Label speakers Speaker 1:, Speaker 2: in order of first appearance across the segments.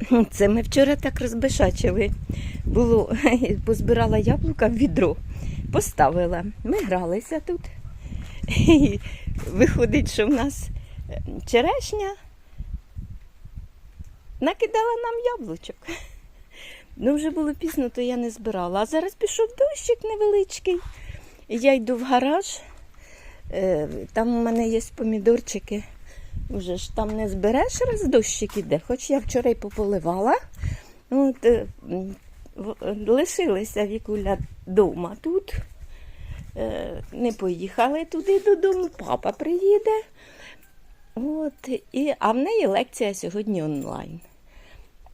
Speaker 1: Це ми вчора так розбешачили. Було, позбирала яблука в відро, поставила. Ми гралися тут. І виходить, що в нас е, черешня накидала нам яблучок. Ну, вже було пізно, то я не збирала. А зараз пішов дощик невеличкий. Я йду в гараж. Е, Там у мене є помідорчики. Уже ж там не збереш, раз дощик іде. Хоч я вчора й пополивала. От, е, лишилися вікуля вдома тут. Е, Не поїхали туди додому, папа приїде. От, і, а в неї лекція сьогодні онлайн.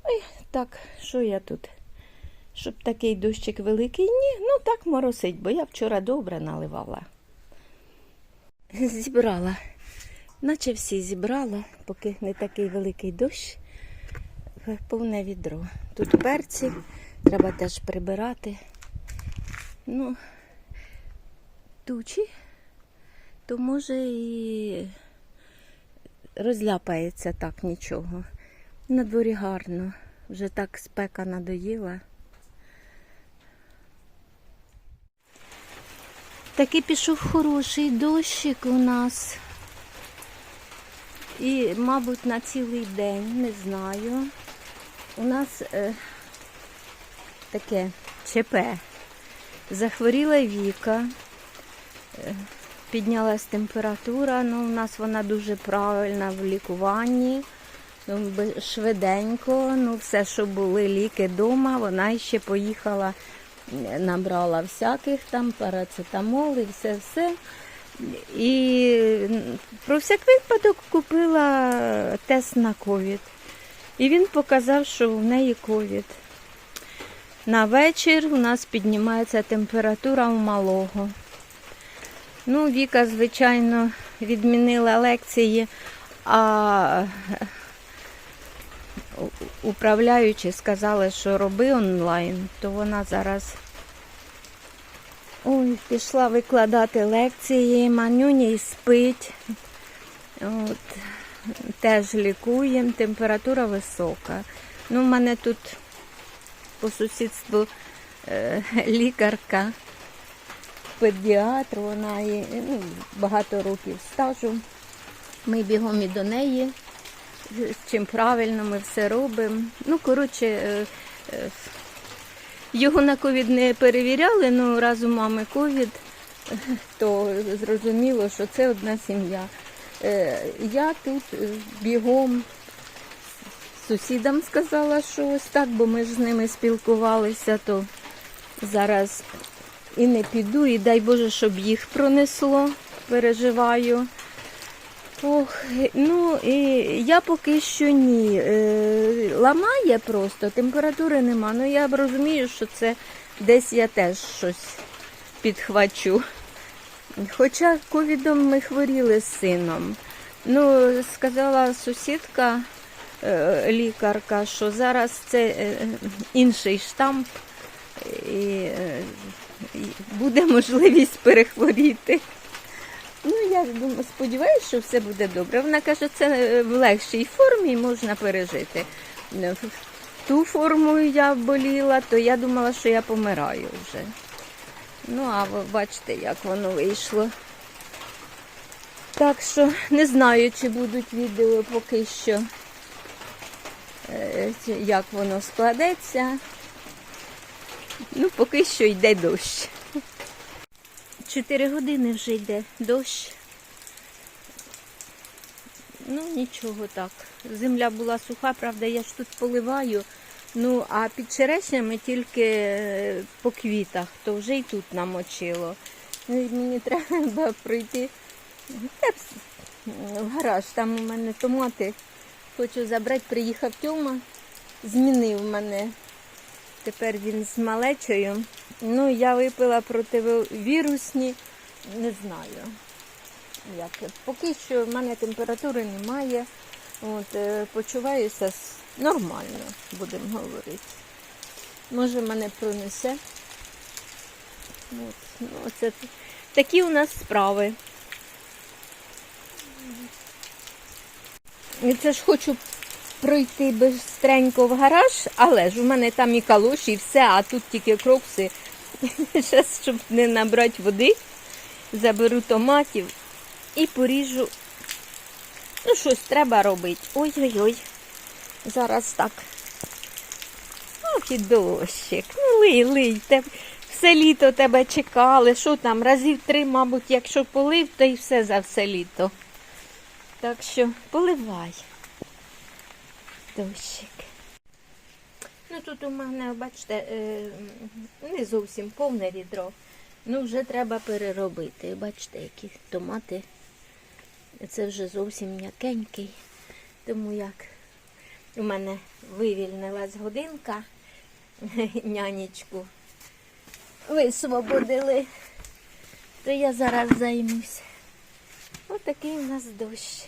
Speaker 1: Ой, так, що я тут? Щоб такий дощик великий? Ні, ну так моросить, бо я вчора добре наливала. Зібрала. Наче всі зібрала, поки не такий великий дощ. Повне відро. Тут перці, треба теж прибирати. Ну, тучі, то може і розляпається так нічого. На дворі гарно. Вже так спека надоїла. Такий пішов хороший дощик у нас. І, мабуть, на цілий день, не знаю. У нас е, таке ЧП. Захворіла Віка, е, піднялась температура, ну у нас вона дуже правильна в лікуванні. Ну, швиденько, ну все, що були ліки вдома, вона ще поїхала, набрала всяких там парацетамол і все-все. І про всяк випадок купила тест на ковід. І він показав, що в неї ковід. На вечір у нас піднімається температура у малого. Ну, Віка, звичайно, відмінила лекції, а управляючі сказали, що роби онлайн, то вона зараз ой, пішла викладати лекції, манюні спить. От, теж лікуємо, температура висока. Ну, в мене тут по сусідству е, лікарка, педіатр, вона є, ну, багато років стажу. Ми бігом і до неї, з чим правильно ми все робимо. Ну, коротше, е, е, його на ковід не перевіряли, але раз у мами ковід, то зрозуміло, що це одна сім'я. Е, Я тут е, бігом сусідам сказала, що ось так, бо ми ж з ними спілкувалися, то зараз і не піду, і дай Боже, щоб їх пронесло, переживаю. Ох, ну і я поки що ні. Е, ламає просто, температури нема. Ну я розумію, що це десь я теж щось підхвачу. Хоча ковідом ми хворіли з сином. Ну, сказала сусідка, е, лікарка, що зараз це е, інший штамп і буде можливість перехворіти. Ну, я думаю, сподіваюся, що все буде добре. Вона каже, це е, в легшій формі можна пережити. Е, ту форму я боліла, то я думала, що я помираю вже. Ну, а ви бачите, як воно вийшло. Так що не знаю, чи будуть відео поки що, е, як воно складеться. Ну, поки що йде дощ. Чотири години вже йде дощ. Ну, нічого так. Земля була суха, правда, я ж тут поливаю. Ну, а під черешнями тільки е, по квітах, то вже й тут намочило. Ну, і мені треба пройти в гараж. Там у мене томати. Хочу забрати, приїхав Тьома, змінив мене. Тепер він з малечою. Ну, я випила противірусні, не знаю. Як. Поки що в мене температури немає. От, е, почуваюся нормально, будемо говорити. Може, мене пронесе. От, ну, оце такі у нас справи. І це ж хочу пройти бистренько в гараж, але ж у мене там і калоші, і все, а тут тільки крокси. Зараз, щоб не набрати води, заберу томатів і поріжу. Ну, щось треба робити. Ой-ой-ой. Зараз так. Ох, і дощик. Ну, лий, лий. Все літо тебе чекали. Що там, разів три, мабуть, якщо полив, то і все за все літо. Так що поливай. Дощик. Ну тут у мене, бачите, е, не зовсім повне відро. Ну, вже треба переробити. Бачите, які томати. Це вже зовсім м'якенький. Тому як у мене вивільнилась годинка, нянечку висвободили, то я зараз займусь. Отакий у нас дощ.